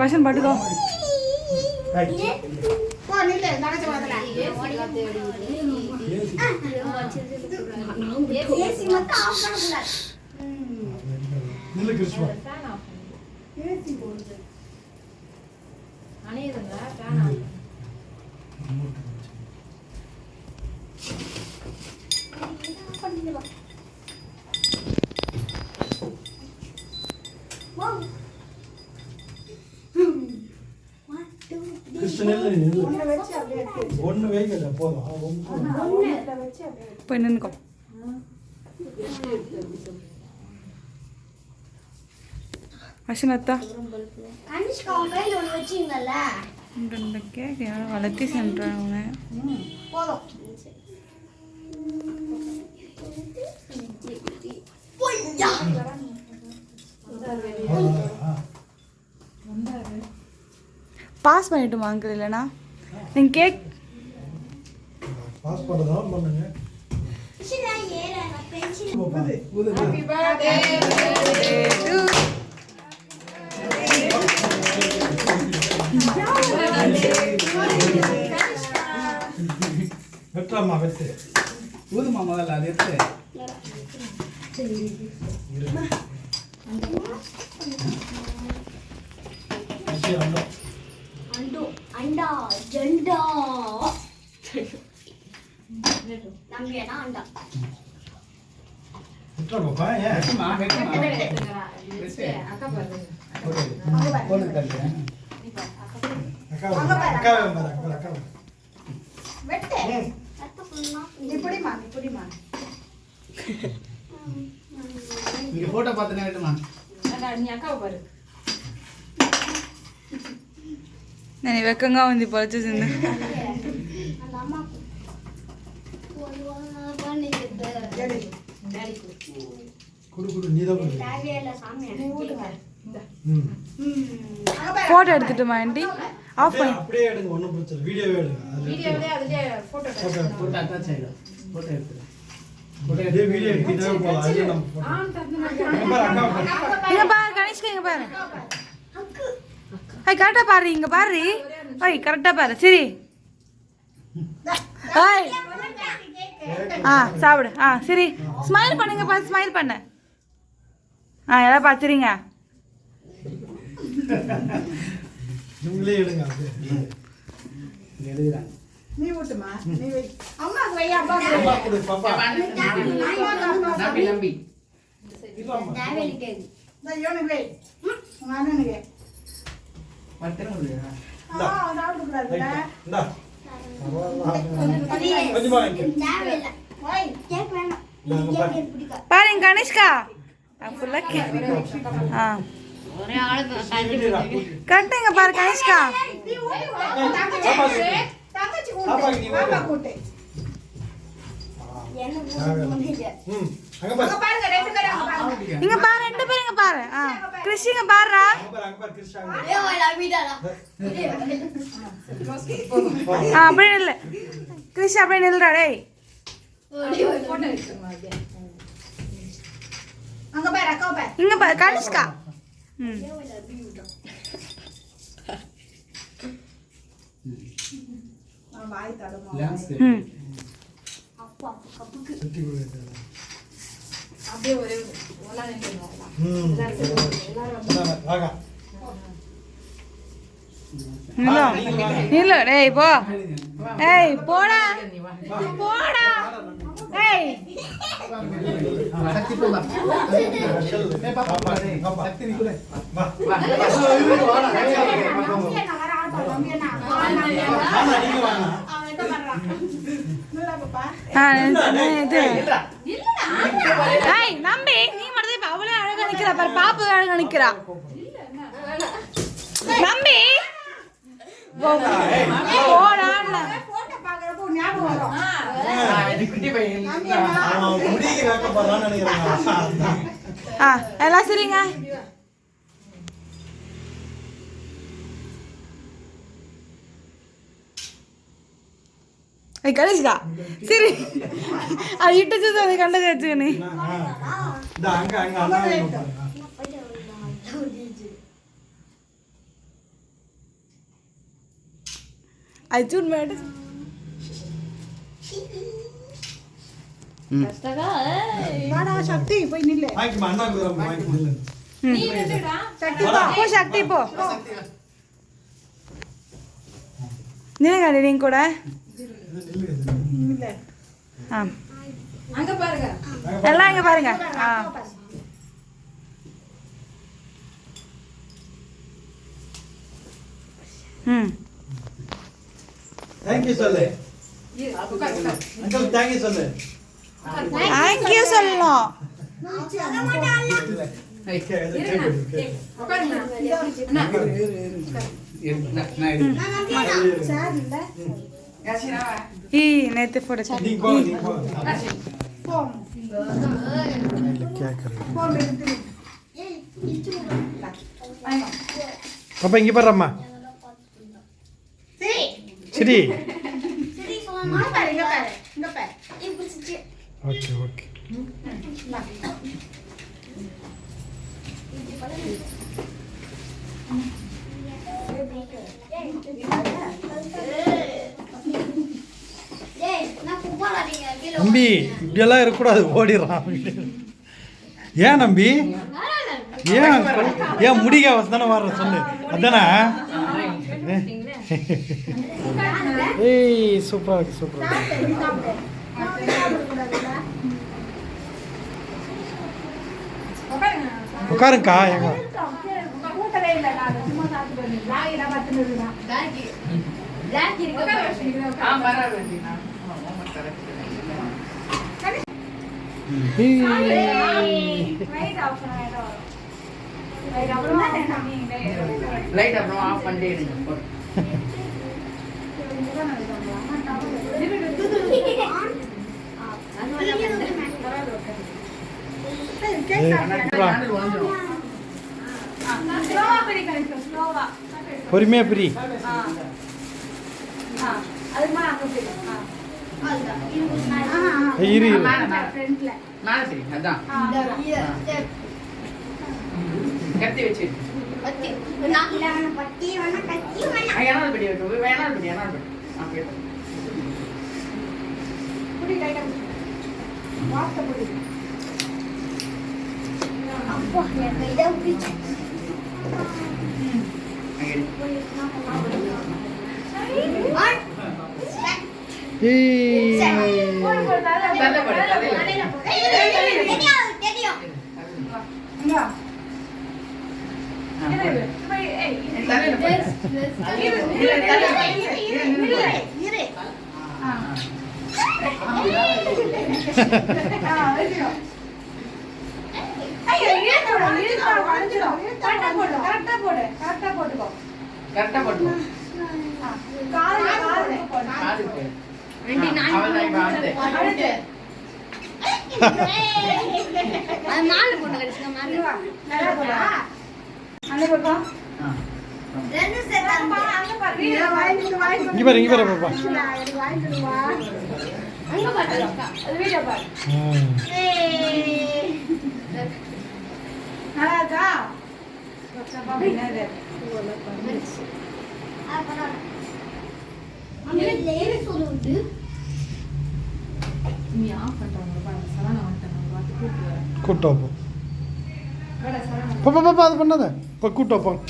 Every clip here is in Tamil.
வசன் பட்டுக்கோ. ரை போ நில்லு தங்கச்சி வாதல ஏசி மட்டும் ஆஃப் பண்ணக்கூடாது நில்லு கிருஷ்ணா அணையுதுங்க ஃபேன் ஆஃப் கிருஷ்ண நில்லு நில்லு உன்னை ஒண்ணு வைக்கல போதும். போய் நின்னுக்கோ ஒன்று வச்சிங்கல்ல இந்த கேக் யாரும் வளர்த்தி சென்றாங்க. பாஸ் பண்ணிட்டுமா அங்கிள் இல்லைனா? நீங்கள் கேக் பாஸ் பண்ணதான் பண்ணுங்க. சின்ன ஏற பென்சில் ஹாப்பி பர்த்டே வெட்டுறாமா வெட்டு. ஊதுமா முதல்ல அது எடுத்து அச்சி, அண்ணா. அண்டோ அண்டா ஜெண்டா நம்பியனா அண்டா வெட்டுறா பாப்பா ஏன் வெட்டுமா வெட்டுமா வெட்டு. அக்கா பாருங்க பொண்ணு தள்ளு அக்கா அக்கா பாரு அக்கா அக்கா வெட்டு ம். கத்த பண்ணா இப்படிமா இப்படிமா இங்க போட்டோ பார்த்துனே வெட்டுமா அக்கா, நீ அக்காவை பாரு నేను వెక్కంగా ఉంది పలిచేసింది குடு குடு நீ பாரு. Photo எடுத்துட்டுமா aunty? ஆஃப் அப்படியே பண்ணி. அப்படியே எடுங்க ஒண்ணும் பிரச்சனை. வீடியோவே எடுங்க. அதுல வீடியோவிலே அதுலேயே போட்டோ போட்டோ அட்டாச் ஆயிடும். போட்டோ எடுத்து போட்டோ அப்படியே எடுத்து வீடியோ எடுத்துட்டே போலாம். அதுல நம்ம போட்டோ ஆ தந்து இங்க பாரு அக்கா பாரு. இங்க பாரு கணேஷ்க்கு இங்க பாரு. ஐய் கரெக்டா பாரு இங்க பாரு. கரெக்டா பாரு சரி. ஆ சாப்பிடு. ஆ சரி. ஸ்மைல் பண்ணுங்க பாரு ஸ்மைல் பண்ணு. ஆ எல்லாம் பார்த்துறீங்க? நீ ஊட்டுமா? நீ வை. அம்மாக்கு வை அப்பா பாருங்க கணேஷ்கா ஃபுல்லாக கே ஆ. வீடியோடா, கூட்டு. கரெக்டாக இங்க பாரு கூட்டு? என்ன பாருங்க ரெண்டு பேரும் அங்க பாருங்க. இங்க பாரு ரெண்டு பேரும் இங்க பாரு. ஆ கிறிஷ் இங்க பாருடா. அங்க பாரு அங்க பாரு அங்க வீடாடா ஆ அப்படியே நில்லு. கிறிஷ் அப்படியே நில்லுடா டேய். அங்க பாரு அக்கா பாரு. இங்க பாரு கனிஷ்கா ம். வாய் தடுமா. லாஸ்ட் ம். அப்பா கப்புக்கு. அப்படியே ஒரே ஒரு ஒன்றா நின்றுடுவோம் ம் எல்லாரும் வந்து இந்தாங்க, வாங்க. நில்லு நில்லு டேய் போ ஏய் போடா போடா ஏய் சக்தி போலாம் அஷல், ஏய் பாப்பா பாப்பா, டேய், பாப்பா. சக்தி நிக்குலே வா. வா இவரு வாடா நம்பி என்ன வர ஆட்டோ நம்பி என்ன ஆமா, நீங்க வாங்க. ஆ நம்பி நீ மட்டும் இப்ப அவ்வளவு அழகா நிக்கிறா பாரு பாப்பு அழகா நிக்கிறா நம்பி எல்லாம் சரிங்க பாக்குறப்போ ஞாபகம் வரும் ஆ, இது குட்டி பையன் நம்பி என்ன அவன் முடிக்கு வைக்கப்படுறான்னு நினைக்கிறேன் ஆ எல்லாம் சரிங்க అది కలిసిగా సిరి అది ఇట్టు చూసి అది కండ తెచ్చుకుని இந்த அங்க அங்க அண்ணா வேணும் பாருங்க. అది చూడు మేడం வாடா சக்தி போய் நில்லு வாங்கிக்கமா அண்ணா குதிரை வாங்கிக்கமா இல்ல சக்தி போ పో శక్తి పో ஆ. அங்க பாருங்க. எல்லாம் இங்கே பாருங்க. ஆ. ம். தேங்க்யூ சொல்லு. அங்கிள் தேங்க்யூ சொல்லு தேங்க்யூ சொல்லணும் நான் நான் எடுக்கிறேன். சார் இல்ல யாசினா, ఈ నేతి ఫోటో நீ போ நீ போ யாசி. தம்பி இப்படியெல்லாம் இருக்கக்கூடாது ஓடிடுறான். ஏன் நம்பி ஏன் ஏன் முடிக தானே வர்ற? சொல்லு. அதானே? ஏய் சூப்பரா இருக்கு சூப்பரா இருக்கு. சாப்பிடு சாப்பிடு சாப்பிடக்கூடாதுல்ல உட்காருங்க. உட்காருங்கக்கா எங்க நான் சும்மா ரைட் அப்புறம் off பண்ணிட்டே இருங்க. பொறுமையா பிரி. அது மாதிரி அங்க இரு இரு. மேல, சரி, அதான். கத்தி வச்சு. நான் வேணாம், பத்தி வேணாம், கத்தி வேணாம். ஆ, என்னால படி வைக்க வேணாம் படி என்னால படி. ஆ, கேட்டேன். புடி லைட்டா வாஸ்த புடி. அப்பா, எனக்கு இதை பிடிச்சு. அங்க கரெக்டா போடு கரெக்டா போடு. கரெக்டா போட்டுக்கோ. கரெக்டா போட்டுக்கோ. ஆ, காதுல காதுல இங்க பாரு இங்க பாரு பாப்பா அங்க பாரு. அது வீடியோ பாரு. நல்லா இருக்கா பாப்பா என்னது ஆ, சரவணா பாப்பா பாப்பா அது பண்ணாத. இப்போ கூட்டு வைப்போம்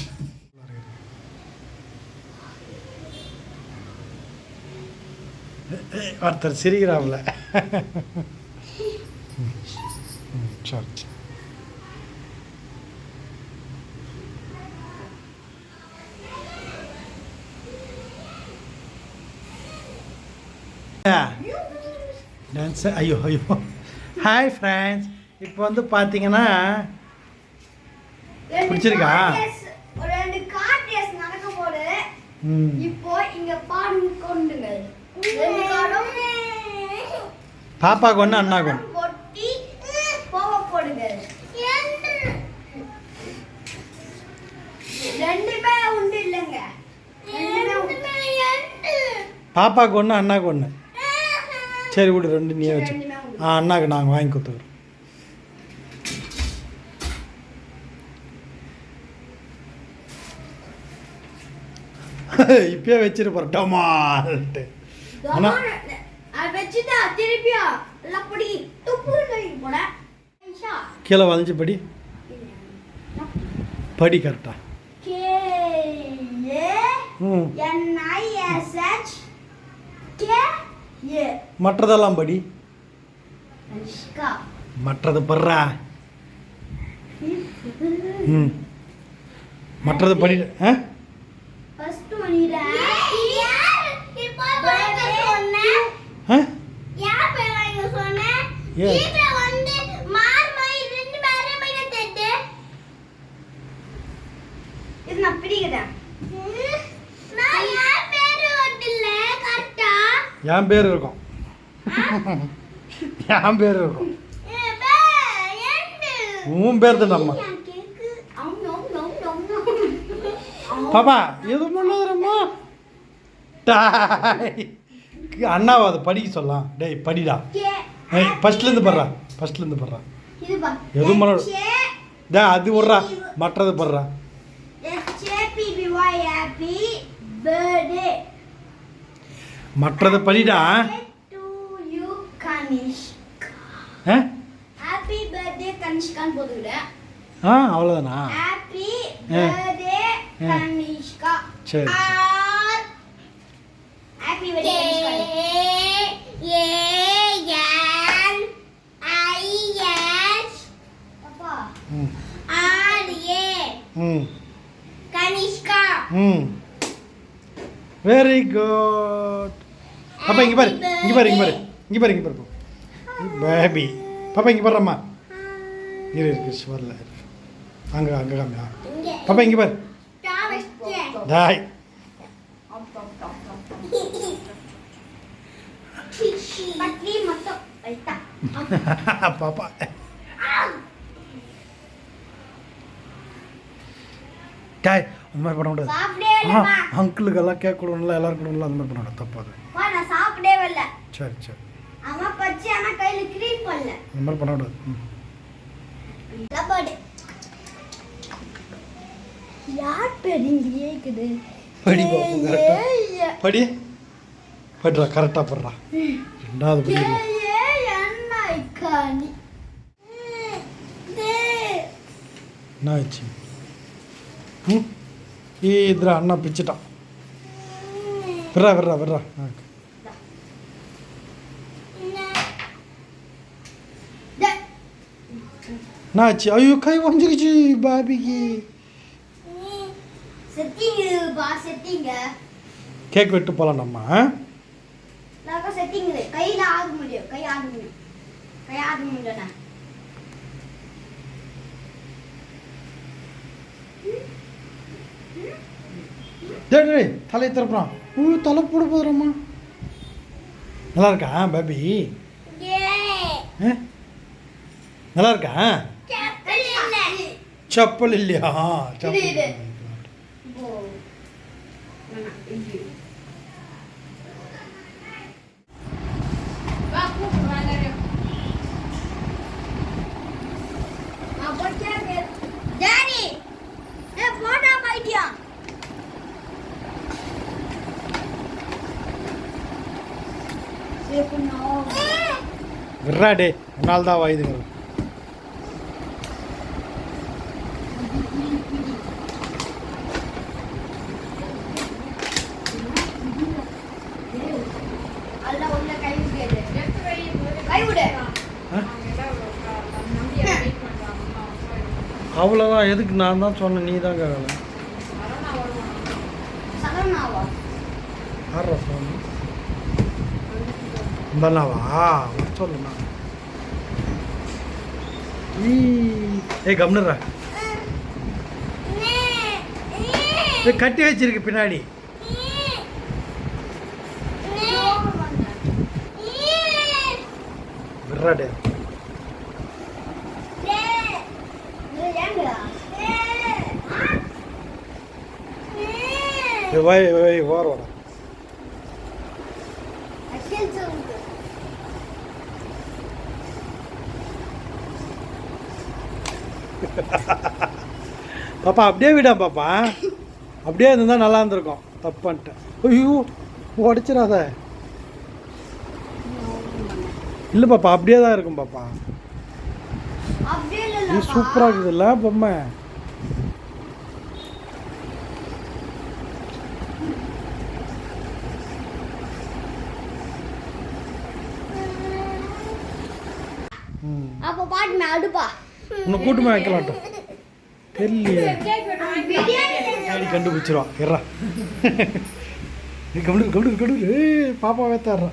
ஒருத்தர் ம், சரி. டான்ஸ் ஐயோ ஐயோ. ஹாய் ஃப்ரெண்ட்ஸ் இப்போ வந்து பார்த்தீங்கன்னா பிடிச்சிருக்கா? ரெண்டு கார் ரேஸ் நடக்க போது இப்போ இங்க பாருங்க கொண்டுங்க. ரெண்டு காரும் பாப்பாக்கு ஒன்று அண்ணாக்கு ஒன்று கொட்டி போக போடுங்க. ரெண்டுமே உண்டு இல்லைங்க. ரெண்டுமே உண்டு. பாப்பாக்கு ஒன்று அண்ணாக்கு ஒன்று ஏய், சரி விடு ரெண்டு நீயே வச்சு. ஆ அண்ணாக்கு நாங்கள் வாங்கி கொடுத்துக்குறோம். இப்பயே வச்சிருப்பார் டமால்ட்டு. ஆனால் கீழே வளைஞ்சு படி. படி கரெக்டா ம் ஏ ம் ஏ. மற்றதெல்லாம் படி. அனுஷ்கா. மற்றது படுறா ம். மற்றது படி ஆ? ஃபர்ஸ்ட் பண்ணிட இப்போ வாங்க சொன்னேன் ஆ யார் பேர் வாங்க சொன்னேன் ஏ. வீட்ல வந்து மார் மை ரெண்டு பேரும் மை தெட்டு இது நான் பிடிக்கிறேன் நான் யார் பேரு வரல கரெக்டா என் பேர் இருக்கும். என் பேர் இருக்கும். உன் பேர் தான் நம்ம பாப்பா எது பண்ணாதம்மா டாய். அண்ணாவை அதை படிக்க சொல்லலாம். டேய் படிடா. ஏய் ஃபஸ்ட்லேருந்து படுறா. ஃபஸ்ட்லேருந்து படுறா. எதுவும் பண்ண- டே அது விட்றா. மற்றது படுறா. Birthday. மற்றது படிடா ஆ? ஹாப்பி பர்த்டே கனிஷ்கான்னு போட்டுக்கிட ஆ அவ்வளோதானா சரி, ம். வெரி குட் பாப்பா இங்கே பாரு இங்கே பாரு இங்கே பாரு இங்கே பாரு இங்கே பாரு பேபி பாப்பா இங்கே பாரும்மா இரு இருக்கு வரல அங்கே அங்கே காமியா? பாப்பா இங்கே பாரு. லைட்டா பாப்பா. டாய் அந்த மாதிரி பண்ண கூடாது சாப்பிடவே ஆ அங்கிளுக்கெல்லாம் கேட்க கொடுக்கணும்ல எல்லாரும் கொடுக்கணும்ல அந்த மாதிரி பண்ண கூடாது தப்பாது வா நான் சாப்பிடவே இல்லை சரி சரி. அம்மா பச்சி ஆனா கையில கிரீம் பண்ணல அந்த மாதிரி பண்ண கூடாது. பர்த்டே யார் பேர் இங்க இருக்குது படி படி. படிடா கரெக்டாக படுறா. ரெண்டாவது படி என்ன ஆச்சு ம். இதில் அண்ணா பிச்சுட்டான். விட்றா விட்றா விட்றா. ஆ என்ன ஆச்சு ஐயோ கை வஞ்சிக்கிச்சு பாபிக்கு கேக் வெட்டு போகலாம் நம்ம தலையை திறப்புறான் ஐயோ தலை போட போதுறம்மா நல்லா இருக்கா பாபி? நல்லா இருக்கா? டாடி ஏ போட்டா மாட்டியா விட்றா டே உன்னால் தான் வாயுதுங்க அல்ல உள்ள கை விடு எடுத்து வை கை விடு அவங்க எல்லாம் நம்பி வெயிட் பண்றாங்க அவ்வளோதான் எதுக்கு நான் தான் சொன்னேன் நீ தான் கேட்கல ஆடுறா ஃபோன் வர சொல்லுண்ணா கம்னுறா ஏய் கட்டி வச்சிருக்கு பின்னாடி விட்றா Давай, давай, ворона. பாப்பா அப்படியே விடாம் பாப்பா அப்படியே இருந்தால் நல்லா இருந்திருக்கும். தப்பான்ட்டு ஐயோ உடச்சிடாத. இல்லை பாப்பா அப்படியே தான் இருக்கும் பாப்பா சூப்பராக இருக்குதுல்ல பொம்மை. அப்ப பாட்டு அடுப்பா. உன்னை கூட்டுமா வைக்கலாட்டும். தெரியலையே தேடி கண்டுபிடிச்சிருவான். இறா கபடு கபடு கபடு ஏய் பாப்பா வேத்தாடுறா.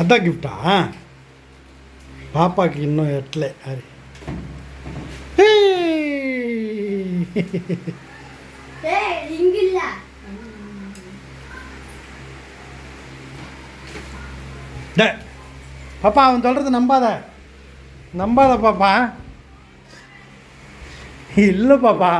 அதான் கிஃப்டா பாப்பாக்கு இன்னும் எட்டல. அது ஏய். டே. பாப்பா அவன் சொல்கிறது நம்பாத. நம்பாத பாப்பா. இல்லை பாப்பா.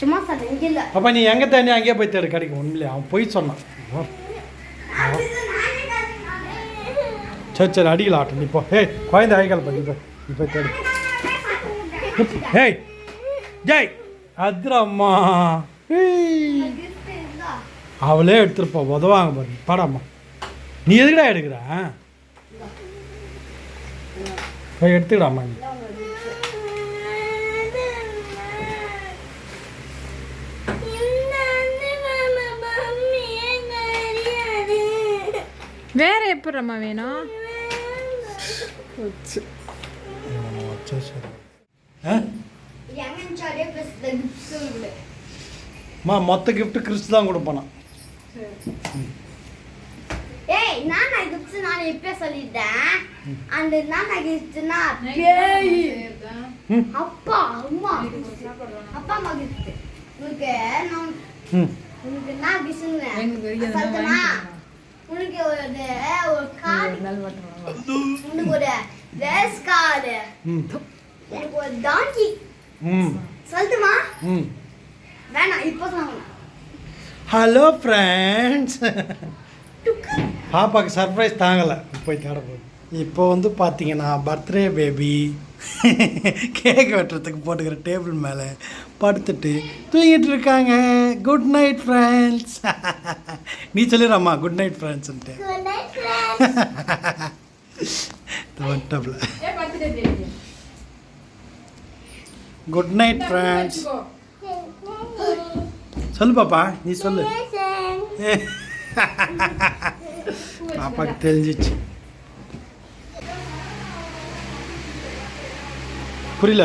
சும்மா சார் இங்க இல்ல. பாப்பா நீ எங்கே தேடி அங்கேயே போய் தேடு கிடைக்கும் உண்மையிலே அவன் போய் சொன்னான். சரி சரி அடிக்கல ஆட்டம். நீ போ. ஏய் குழந்தை அழைக்கல பண்ணி போ நீ போய் தேடு. ஏய் ஜெய் அத்ரம்மா. அவளே எடுத்துருப்பா உதவாங்க பாரு. பாடாம்மா நீ எதுக்குடா எடுக்கிற? போய் எடுத்துக்கிடாம்மா நீ. வேற எப்படிம்மா வேணும்? சரி அம்மா மொத்த கிஃப்ட் கிறிஸ்து தான் கொடுப்பானா ஏய் நானா கிஃப்ட்ஸ் நான் இப்பே சொல்லிட்டேன். அந்த நானா கிஃப்ட்னா பேய் ம். அப்பா அம்மா. அப்பா அம்மா கிஃப்ட் உனக்கு நான் ம். உனக்கு நான் கிஃப்ட்னு சொல்லுமா வாங்கி உனக்கு ஒரு ஒரு கார்டு உனக்கு ஒரு ரேஸ் கார்டு ம். உனக்கு ஒரு டாங்கி ம். சொல்லட்டுமா? ம். வேணாம் இப்போ சொல்லணும் ஹலோ ஃப்ரெண்ட்ஸ் பாப்பாக்கு சர்ப்ரைஸ் தாங்கலை. போய் தேட போகுது. இப்போ வந்து பார்த்தீங்கன்னா பர்த்டே பேபி கேக் வெட்டுறதுக்கு போட்டுக்கிற டேபிள் மேலே படுத்துட்டு தூங்கிட்டு இருக்காங்க. குட் நைட் ஃப்ரெண்ட்ஸ் நீ சொல்லிடுறாம்மா குட் நைட் ஃப்ரெண்ட்ஸ்ன்ட்டு குட் நைட் ஃப்ரெண்ட்ஸ் சொல்லு பாப்பா நீ சொல்லு. பாப்பாக்கு தெரிஞ்சிச்சு. புரியல?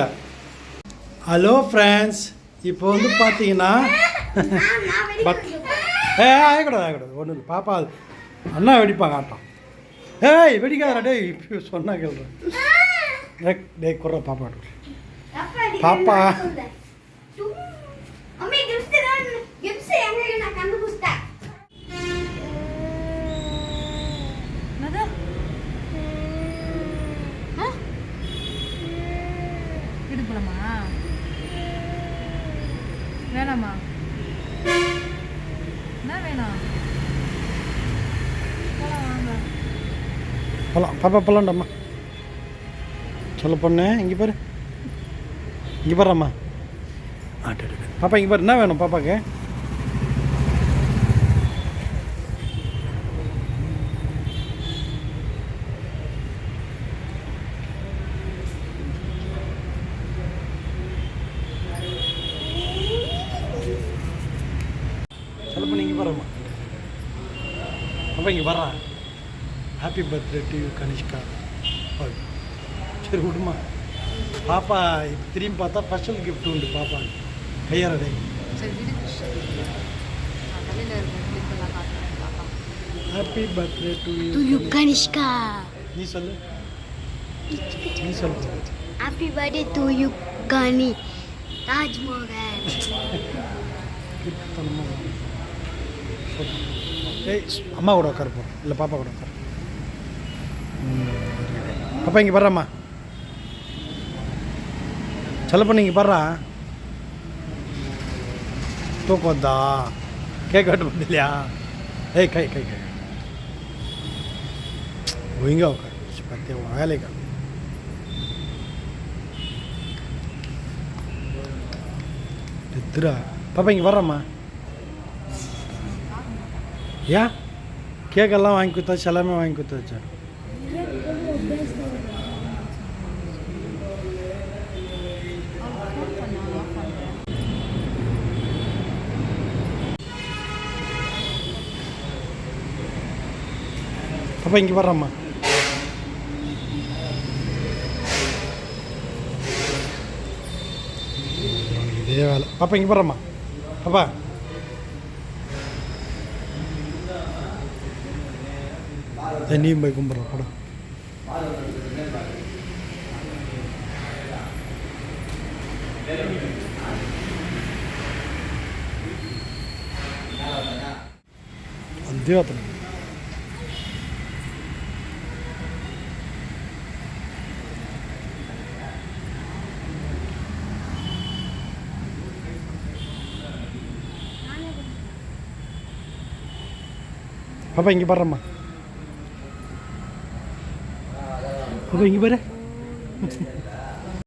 ஹலோ ஃப்ரெண்ட்ஸ் இப்போ வந்து பார்த்தீங்கன்னா பத் ஏ ஆகக்கூடாது ஆகக்கூடாது ஒன்றும் இல்லை. பாப்பா அது அண்ணா வெடிப்பாங்க ஆட்டம் ஏய் வெடிக்காதடா டேய் இப்போ சொன்னா கேள்றேன் டேய், டேய் குர்ற பாப்பா பாப்பா. போலாமா வேணாமா என்ன வேணாம் போலாம் வாங்க போகலாம் பாப்பா போகலாம்டாம்மா சொல்ல பொண்ணு இங்கே பாரு இங்கே பாரும்மா ஆட்டு பாப்பா இங்கே பாரு என்ன வேணும் பாப்பாக்கு? சொல்ல இங்கே பாப்பா இங்கே happy birthday to you Kanishka. சரி விடுமா பாப்பா திரும்பி பார்த்தா ஸ்பெஷல் கிஃப்ட் உண்டு பாப்பாங்க கையாரடை happy birthday to to you you Kanishka நீ சொல்லு. நீ சொல்லு. ஹாப்பி பர்த்டே டு யூ கனி தாஜ்மஹல். ஏய் அம்மா கூட உட்காரு போ. இல்லை பாப்பா கூட உட்காரு. பாப்பா இங்கே பாடுறாம்மா சொல்ல பண்ணி இங்கே பாடுறா 不管的，该搞什么的俩，哎，可以可以可以，不应该我看，是把电话还来个。Tidak. apa ingin warna, Ma? Ya? Kaya kalau main kutu, salamnya main kutu aja. பாப்பா இங்கே வர்றம்மா. இதே வேலை. பாப்பா இங்கே வர்றம்மா. பாப்பா தண்ணியும் போய் கும்பிட்ற படம் అంతే അപ്പം എങ്കിൽ പറമ്മ അപ്പം എങ്കിൽ പറ